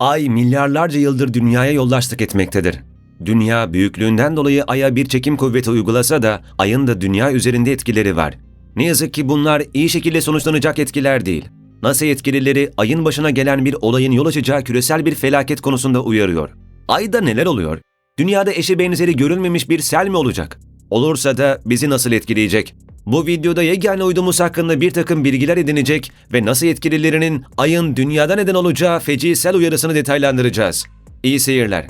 Ay milyarlarca yıldır dünyaya yoldaşlık etmektedir. Dünya büyüklüğünden dolayı Ay'a bir çekim kuvveti uygulasa da Ay'ın da dünya üzerinde etkileri var. Ne yazık ki bunlar iyi şekilde sonuçlanacak etkiler değil. NASA yetkilileri Ay'ın başına gelen bir olayın yol açacağı küresel bir felaket konusunda uyarıyor. Ay'da neler oluyor? Dünyada eşi benzeri görülmemiş bir sel mi olacak? Olursa da bizi nasıl etkileyecek? Bu videoda yegane uydumuz hakkında bir takım bilgiler edinecek ve NASA yetkililerinin Ay'ın dünyada neden olacağı feci sel uyarısını detaylandıracağız. İyi seyirler.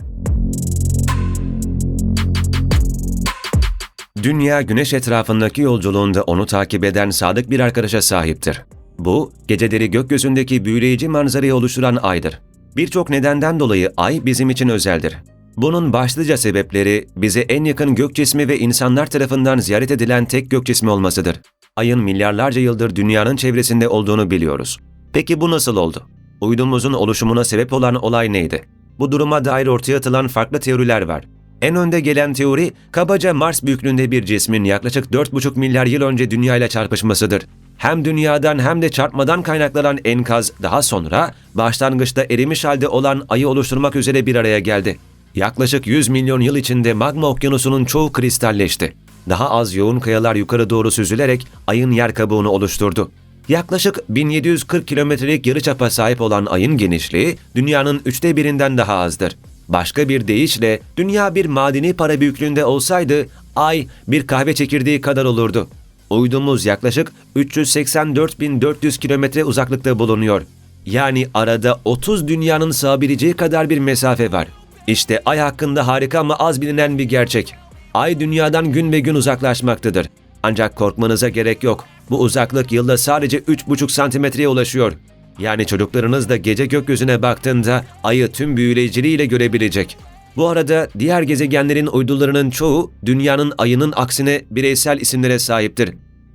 Dünya güneş etrafındaki yolculuğunda onu takip eden sadık bir arkadaşa sahiptir. Bu, geceleri gökyüzündeki büyüleyici manzarayı oluşturan aydır. Birçok nedenden dolayı ay bizim için özeldir. Bunun başlıca sebepleri bize en yakın gök cismi ve insanlar tarafından ziyaret edilen tek gök cismi olmasıdır. Ayın milyarlarca yıldır dünyanın çevresinde olduğunu biliyoruz. Peki bu nasıl oldu? Uydumuzun oluşumuna sebep olan olay neydi? Bu duruma dair ortaya atılan farklı teoriler var. En önde gelen teori, kabaca Mars büyüklüğünde bir cismin yaklaşık 4,5 milyar yıl önce Dünya ile çarpışmasıdır. Hem dünyadan hem de çarpmadan kaynaklanan enkaz daha sonra başlangıçta erimiş halde olan ayı oluşturmak üzere bir araya geldi. Yaklaşık 100 milyon yıl içinde magma okyanusunun çoğu kristalleşti. Daha az yoğun kayalar yukarı doğru süzülerek ayın yer kabuğunu oluşturdu. Yaklaşık 1740 kilometrelik yarıçapa sahip olan ayın genişliği dünyanın üçte birinden daha azdır. Başka bir deyişle dünya bir madeni para büyüklüğünde olsaydı ay bir kahve çekirdeği kadar olurdu. Uydumuz yaklaşık 384.400 kilometre uzaklıkta bulunuyor. Yani arada 30 dünyanın sığabileceği kadar bir mesafe var. İşte ay hakkında harika ama az bilinen bir gerçek. Ay dünyadan gün ve gün uzaklaşmaktadır. Ancak korkmanıza gerek yok. Bu uzaklık yılda sadece 3,5 santimetreye ulaşıyor. Yani çocuklarınız da gece gökyüzüne baktığında ayı tüm büyüleyiciliğiyle görebilecek. Bu arada diğer gezegenlerin uydularının çoğu dünyanın ayının aksine bireysel isimlere sahiptir.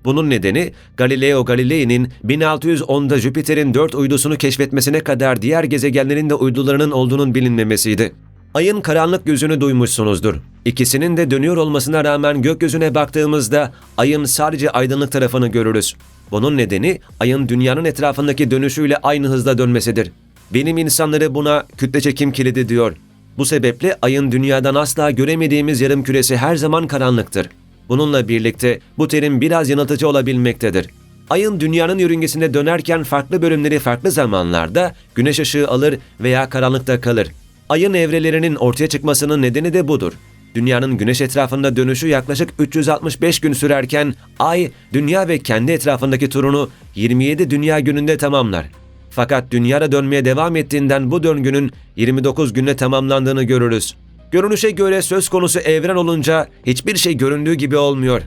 Bunun nedeni Galileo Galilei'nin 1610'da Jüpiter'in 4 uydusunu keşfetmesine kadar diğer gezegenlerin de uydularının olduğunun bilinmemesiydi. Ayın karanlık yüzünü duymuşsunuzdur. İkisinin de dönüyor olmasına rağmen gökyüzüne baktığımızda ayın sadece aydınlık tarafını görürüz. Bunun nedeni ayın dünyanın etrafındaki dönüşüyle aynı hızda dönmesidir. Bilim insanları buna kütle çekim kilidi diyor. Bu sebeple ayın dünyadan asla göremediğimiz yarım küresi her zaman karanlıktır. Bununla birlikte bu terim biraz yanıltıcı olabilmektedir. Ayın dünyanın yörüngesinde dönerken farklı bölümleri farklı zamanlarda güneş ışığı alır veya karanlıkta kalır. Ayın evrelerinin ortaya çıkmasının nedeni de budur. Dünyanın güneş etrafında dönüşü yaklaşık 365 gün sürerken ay dünya ve kendi etrafındaki turunu 27 dünya gününde tamamlar. Fakat dünyaya dönmeye devam ettiğinden bu döngünün 29 günde tamamlandığını görürüz. Görünüşe göre söz konusu evren olunca hiçbir şey göründüğü gibi olmuyor.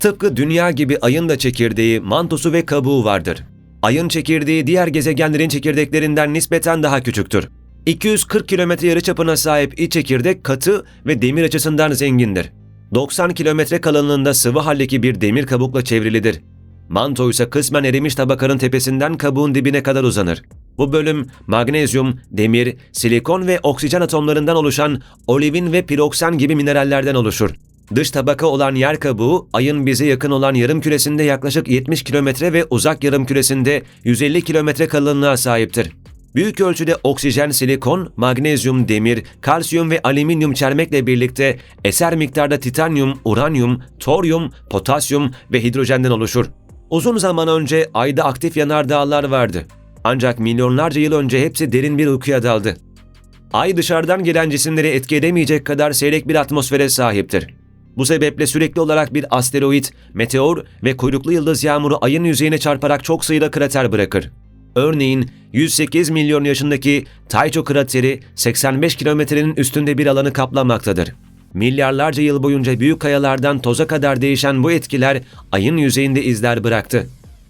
Tıpkı dünya gibi ayın da çekirdeği, mantosu ve kabuğu vardır. Ayın çekirdeği diğer gezegenlerin çekirdeklerinden nispeten daha küçüktür. 240 kilometre yarıçapına sahip iç çekirdek katı ve demir açısından zengindir. 90 kilometre kalınlığında sıvı haldeki bir demir kabukla çevrilidir. Manto ise kısmen erimiş tabakanın tepesinden kabuğun dibine kadar uzanır. Bu bölüm magnezyum, demir, silikon ve oksijen atomlarından oluşan olivin ve piroksan gibi minerallerden oluşur. Dış tabaka olan yer kabuğu, ayın bize yakın olan yarım küresinde yaklaşık 70 kilometre ve uzak yarım küresinde 150 kilometre kalınlığa sahiptir. Büyük ölçüde oksijen, silikon, magnezyum, demir, kalsiyum ve alüminyum çermekle birlikte eser miktarda titanyum, uranyum, toryum, potasyum ve hidrojenden oluşur. Uzun zaman önce ayda aktif yanardağlar vardı. Ancak milyonlarca yıl önce hepsi derin bir uykuya daldı. Ay dışarıdan gelen cisimleri etki edemeyecek kadar seyrek bir atmosfere sahiptir. Bu sebeple sürekli olarak bir asteroid, meteor ve kuyruklu yıldız yağmuru ayın yüzeyine çarparak çok sayıda krater bırakır. Örneğin 108 milyon yaşındaki Tycho krateri 85 kilometrenin üstünde bir alanı kaplamaktadır. Milyarlarca yıl boyunca büyük kayalardan toza kadar değişen bu etkiler ayın yüzeyinde izler bıraktı.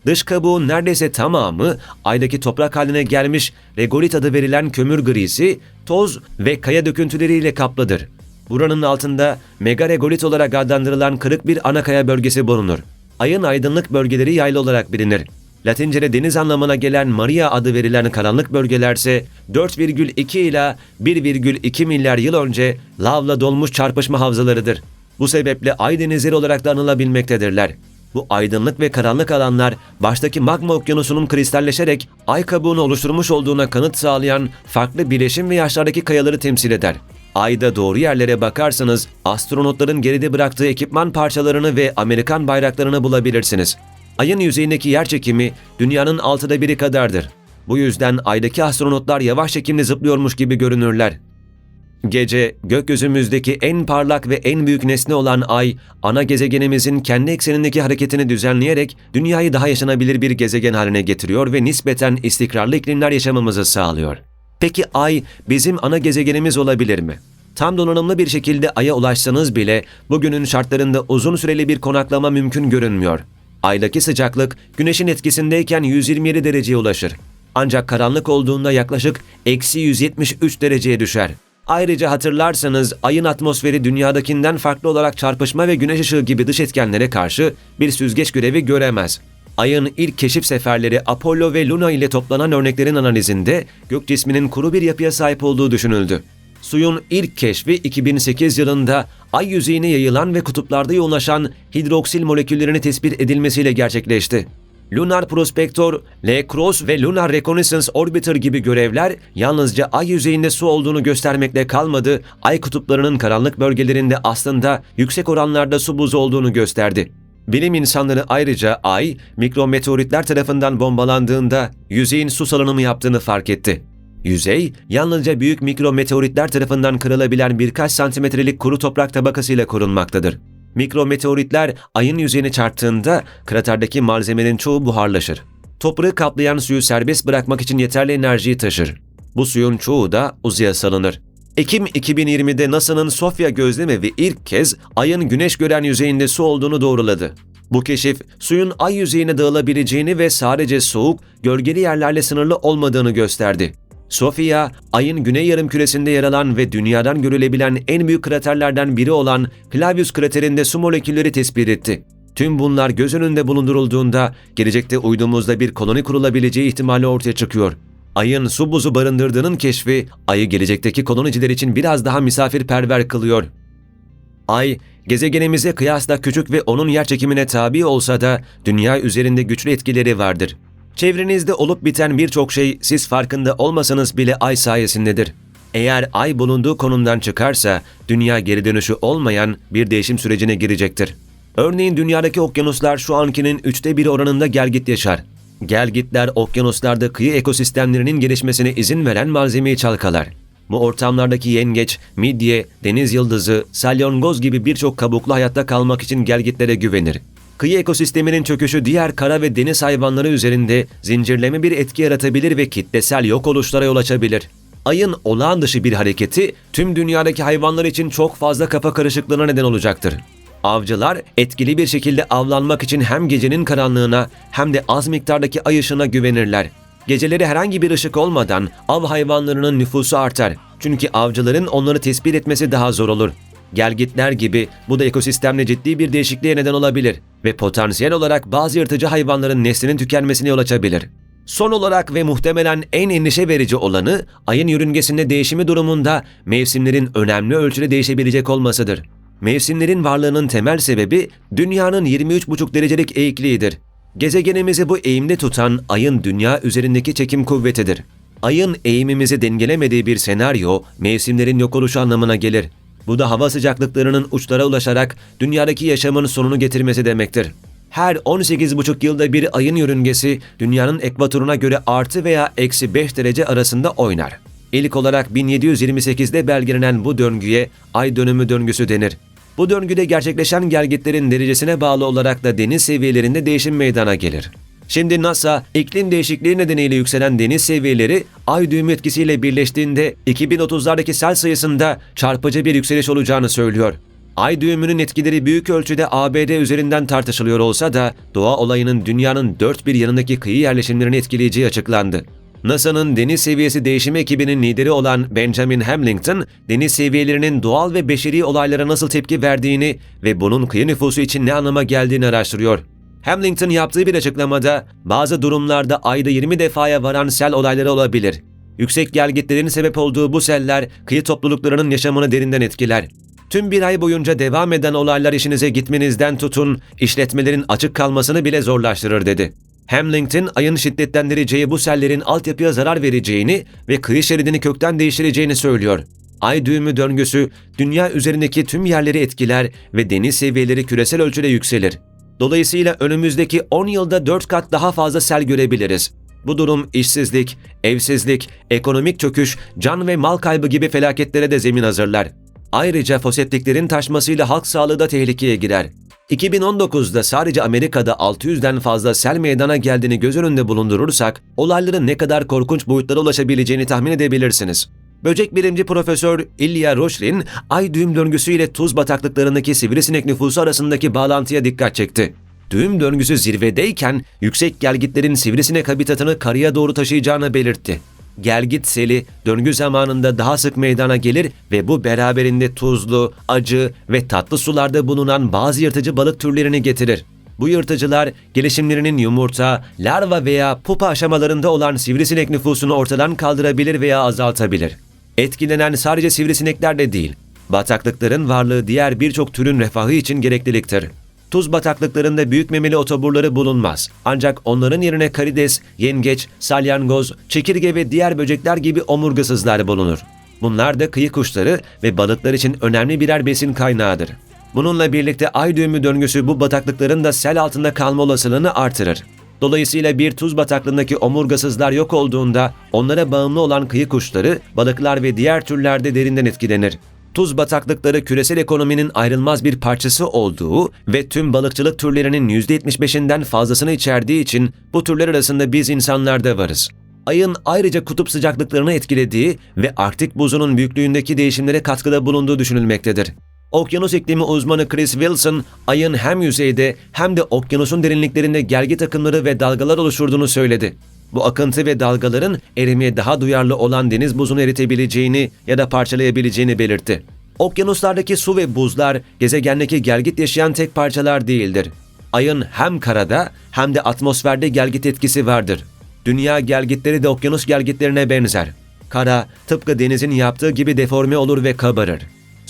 Dış kabuğun neredeyse tamamı aydaki toprak haline gelmiş regolit adı verilen kömür grisi, toz ve kaya döküntüleriyle kaplıdır. Buranın altında megaregolit olarak adlandırılan kırık bir ana kaya bölgesi bulunur. Ayın aydınlık bölgeleri yaylı olarak bilinir. Latince'de deniz anlamına gelen Maria adı verilen karanlık bölgelerse 4,2 ila 1,2 milyar yıl önce lavla dolmuş çarpışma havzalarıdır. Bu sebeple ay denizleri olarak da anılabilmektedirler. Bu aydınlık ve karanlık alanlar baştaki magma okyanusunun kristalleşerek ay kabuğunu oluşturmuş olduğuna kanıt sağlayan farklı bileşim ve yaşlardaki kayaları temsil eder. Ayda doğru yerlere bakarsanız astronotların geride bıraktığı ekipman parçalarını ve Amerikan bayraklarını bulabilirsiniz. Ayın yüzeyindeki yer çekimi dünyanın altıda biri kadardır. Bu yüzden aydaki astronotlar yavaş çekimli zıplıyormuş gibi görünürler. Gece, gökyüzümüzdeki en parlak ve en büyük nesne olan Ay, ana gezegenimizin kendi eksenindeki hareketini düzenleyerek dünyayı daha yaşanabilir bir gezegen haline getiriyor ve nispeten istikrarlı iklimler yaşamamızı sağlıyor. Peki Ay bizim ana gezegenimiz olabilir mi? Tam donanımlı bir şekilde Ay'a ulaşsanız bile bugünün şartlarında uzun süreli bir konaklama mümkün görünmüyor. Ay'daki sıcaklık Güneş'in etkisindeyken 127 dereceye ulaşır. Ancak karanlık olduğunda yaklaşık eksi 173 dereceye düşer. Ayrıca hatırlarsanız ayın atmosferi dünyadakinden farklı olarak çarpışma ve güneş ışığı gibi dış etkenlere karşı bir süzgeç görevi göremez. Ayın ilk keşif seferleri Apollo ve Luna ile toplanan örneklerin analizinde gök cisminin kuru bir yapıya sahip olduğu düşünüldü. Suyun ilk keşfi 2008 yılında ay yüzeyine yayılan ve kutuplarda yoğunlaşan hidroksil moleküllerini tespit edilmesiyle gerçekleşti. Lunar Prospector, L-Cross ve Lunar Reconnaissance Orbiter gibi görevler yalnızca ay yüzeyinde su olduğunu göstermekle kalmadı, ay kutuplarının karanlık bölgelerinde aslında yüksek oranlarda su buzu olduğunu gösterdi. Bilim insanları ayrıca ay, mikrometeoritler tarafından bombalandığında yüzeyin su salınımı yaptığını fark etti. Yüzey, yalnızca büyük mikrometeoritler tarafından kırılabilen birkaç santimetrelik kuru toprak tabakasıyla korunmaktadır. Mikrometeoritler ayın yüzeyine çarptığında kraterdeki malzemenin çoğu buharlaşır. Toprağı kaplayan suyu serbest bırakmak için yeterli enerjiyi taşır. Bu suyun çoğu da uzaya salınır. Ekim 2020'de NASA'nın Sofia gözlemevi ilk kez ayın güneş gören yüzeyinde su olduğunu doğruladı. Bu keşif suyun ay yüzeyine dağılabileceğini ve sadece soğuk, gölgeli yerlerle sınırlı olmadığını gösterdi. Sofia, ayın güney yarım küresinde yer alan ve dünyadan görülebilen en büyük kraterlerden biri olan Clavius kraterinde su molekülleri tespit etti. Tüm bunlar göz önünde bulundurulduğunda gelecekte uydumuzda bir koloni kurulabileceği ihtimali ortaya çıkıyor. Ayın su buzu barındırdığının keşfi, ayı gelecekteki koloniciler için biraz daha misafirperver kılıyor. Ay, gezegenimize kıyasla küçük ve onun yerçekimine tabi olsa da dünya üzerinde güçlü etkileri vardır. Çevrenizde olup biten birçok şey siz farkında olmasanız bile ay sayesindedir. Eğer ay bulunduğu konumdan çıkarsa dünya geri dönüşü olmayan bir değişim sürecine girecektir. Örneğin dünyadaki okyanuslar şu ankinin üçte biri oranında gelgit yaşar. Gelgitler okyanuslarda kıyı ekosistemlerinin gelişmesine izin veren malzemeyi çalkalar. Bu ortamlardaki yengeç, midye, deniz yıldızı, salyongoz gibi birçok kabuklu hayatta kalmak için gelgitlere güvenir. Kıyı ekosisteminin çöküşü diğer kara ve deniz hayvanları üzerinde zincirleme bir etki yaratabilir ve kitlesel yok oluşlara yol açabilir. Ayın olağan dışı bir hareketi tüm dünyadaki hayvanlar için çok fazla kafa karışıklığına neden olacaktır. Avcılar etkili bir şekilde avlanmak için hem gecenin karanlığına hem de az miktardaki ay ışığına güvenirler. Geceleri herhangi bir ışık olmadan av hayvanlarının nüfusu artar. Çünkü avcıların onları tespit etmesi daha zor olur. Gelgitler gibi bu da ekosistemde ciddi bir değişikliğe neden olabilir ve potansiyel olarak bazı yırtıcı hayvanların neslinin tükenmesine yol açabilir. Son olarak ve muhtemelen en endişe verici olanı ayın yörüngesinde değişimi durumunda mevsimlerin önemli ölçüde değişebilecek olmasıdır. Mevsimlerin varlığının temel sebebi dünyanın 23,5 derecelik eğikliğidir. Gezegenimizi bu eğimde tutan ayın dünya üzerindeki çekim kuvvetidir. Ayın eğimimizi dengelemediği bir senaryo mevsimlerin yok oluşu anlamına gelir. Bu da hava sıcaklıklarının uçlara ulaşarak dünyadaki yaşamın sonunu getirmesi demektir. Her 18,5 yılda bir ayın yörüngesi dünyanın ekvatoruna göre artı veya eksi 5 derece arasında oynar. İlk olarak 1728'de belgelenen bu döngüye ay dönümü döngüsü denir. Bu döngüde gerçekleşen gelgitlerin derecesine bağlı olarak da deniz seviyelerinde değişim meydana gelir. Şimdi NASA, iklim değişikliği nedeniyle yükselen deniz seviyeleri ay düğümü etkisiyle birleştiğinde 2030'lardaki sel sayısında çarpıcı bir yükseliş olacağını söylüyor. Ay düğümünün etkileri büyük ölçüde ABD üzerinden tartışılıyor olsa da doğa olayının dünyanın dört bir yanındaki kıyı yerleşimlerini etkileyeceği açıklandı. NASA'nın deniz seviyesi değişimi ekibinin lideri olan Benjamin Hamilton, deniz seviyelerinin doğal ve beşeri olaylara nasıl tepki verdiğini ve bunun kıyı nüfusu için ne anlama geldiğini araştırıyor. Hamilton yaptığı bir açıklamada, bazı durumlarda ayda 20 defaya varan sel olayları olabilir. Yüksek gelgitlerin sebep olduğu bu seller, kıyı topluluklarının yaşamını derinden etkiler. Tüm bir ay boyunca devam eden olaylar işinize gitmenizden tutun, işletmelerin açık kalmasını bile zorlaştırır dedi. Hamilton, ayın şiddetlendireceği bu sellerin altyapıya zarar vereceğini ve kıyı şeridini kökten değiştireceğini söylüyor. Ay düğümü döngüsü, dünya üzerindeki tüm yerleri etkiler ve deniz seviyeleri küresel ölçüde yükselir. Dolayısıyla önümüzdeki 10 yılda 4 kat daha fazla sel görebiliriz. Bu durum işsizlik, evsizlik, ekonomik çöküş, can ve mal kaybı gibi felaketlere de zemin hazırlar. Ayrıca foseptiklerin taşmasıyla halk sağlığı da tehlikeye girer. 2019'da sadece Amerika'da 600'den fazla sel meydana geldiğini göz önünde bulundurursak, olayların ne kadar korkunç boyutlara ulaşabileceğini tahmin edebilirsiniz. Böcek bilimci Profesör Ilya Roşlin, ay düğüm döngüsü ile tuz bataklıklarındaki sivrisinek nüfusu arasındaki bağlantıya dikkat çekti. Düğüm döngüsü zirvedeyken yüksek gelgitlerin sivrisinek habitatını karaya doğru taşıyacağını belirtti. Gelgit seli döngü zamanında daha sık meydana gelir ve bu beraberinde tuzlu, acı ve tatlı sularda bulunan bazı yırtıcı balık türlerini getirir. Bu yırtıcılar gelişimlerinin yumurta, larva veya pupa aşamalarında olan sivrisinek nüfusunu ortadan kaldırabilir veya azaltabilir. Etkilenen sadece sivrisinekler de değil, bataklıkların varlığı diğer birçok türün refahı için gerekliliktir. Tuz bataklıklarında büyük memeli otoburları bulunmaz. Ancak onların yerine karides, yengeç, salyangoz, çekirge ve diğer böcekler gibi omurgasızlar bulunur. Bunlar da kıyı kuşları ve balıklar için önemli birer besin kaynağıdır. Bununla birlikte ay düğümü döngüsü bu bataklıkların da sel altında kalma olasılığını artırır. Dolayısıyla bir tuz bataklığındaki omurgasızlar yok olduğunda onlara bağımlı olan kıyı kuşları, balıklar ve diğer türler de derinden etkilenir. Tuz bataklıkları küresel ekonominin ayrılmaz bir parçası olduğu ve tüm balıkçılık türlerinin %75'inden fazlasını içerdiği için bu türler arasında biz insanlar da varız. Ayın ayrıca kutup sıcaklıklarını etkilediği ve Arktik buzunun büyüklüğündeki değişimlere katkıda bulunduğu düşünülmektedir. Okyanus iklimi uzmanı Chris Wilson, ayın hem yüzeyde hem de okyanusun derinliklerinde gelgit akımları ve dalgalar oluşturduğunu söyledi. Bu akıntı ve dalgaların erimeye daha duyarlı olan deniz buzunu eritebileceğini ya da parçalayabileceğini belirtti. Okyanuslardaki su ve buzlar gezegendeki gelgit yaşayan tek parçalar değildir. Ayın hem karada hem de atmosferde gelgit etkisi vardır. Dünya gelgitleri de okyanus gelgitlerine benzer. Kara tıpkı denizin yaptığı gibi deforme olur ve kabarır.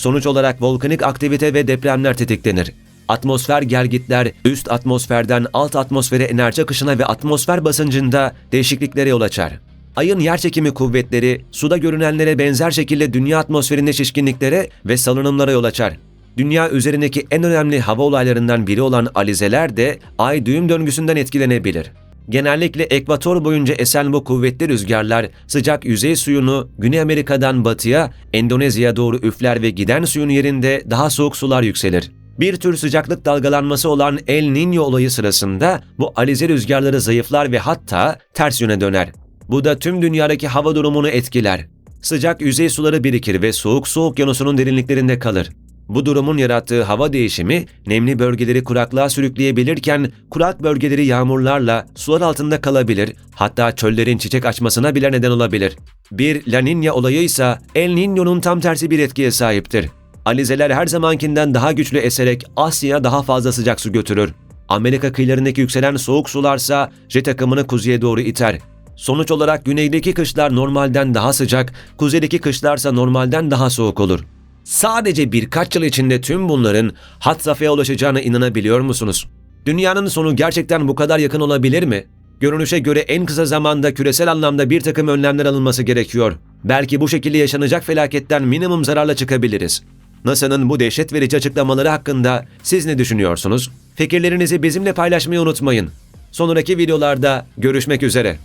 Sonuç olarak volkanik aktivite ve depremler tetiklenir. Atmosfer gelgitler üst atmosferden alt atmosfere enerji akışına ve atmosfer basıncında değişikliklere yol açar. Ayın yerçekimi kuvvetleri suda görünenlere benzer şekilde dünya atmosferinde şişkinliklere ve salınımlara yol açar. Dünya üzerindeki en önemli hava olaylarından biri olan alizeler de ay düğüm döngüsünden etkilenebilir. Genellikle ekvator boyunca esen bu kuvvetli rüzgarlar sıcak yüzey suyunu Güney Amerika'dan batıya, Endonezya'ya doğru üfler ve giden suyun yerinde daha soğuk sular yükselir. Bir tür sıcaklık dalgalanması olan El Niño olayı sırasında bu alize rüzgarları zayıflar ve hatta ters yöne döner. Bu da tüm dünyadaki hava durumunu etkiler. Sıcak yüzey suları birikir ve soğuk su okyanusunun derinliklerinde kalır. Bu durumun yarattığı hava değişimi nemli bölgeleri kuraklığa sürükleyebilirken kurak bölgeleri yağmurlarla sular altında kalabilir, hatta çöllerin çiçek açmasına bile neden olabilir. Bir La Niña olayı ise El Niño'nun tam tersi bir etkiye sahiptir. Alizeler her zamankinden daha güçlü eserek Asya'ya daha fazla sıcak su götürür. Amerika kıyılarındaki yükselen soğuk sularsa jet akımını kuzeye doğru iter. Sonuç olarak güneydeki kışlar normalden daha sıcak, kuzeydeki kışlarsa normalden daha soğuk olur. Sadece birkaç yıl içinde tüm bunların hat safhaya ulaşacağına inanabiliyor musunuz? Dünyanın sonu gerçekten bu kadar yakın olabilir mi? Görünüşe göre en kısa zamanda küresel anlamda bir takım önlemler alınması gerekiyor. Belki bu şekilde yaşanacak felaketten minimum zararla çıkabiliriz. NASA'nın bu dehşet verici açıklamaları hakkında siz ne düşünüyorsunuz? Fikirlerinizi bizimle paylaşmayı unutmayın. Sonraki videolarda görüşmek üzere.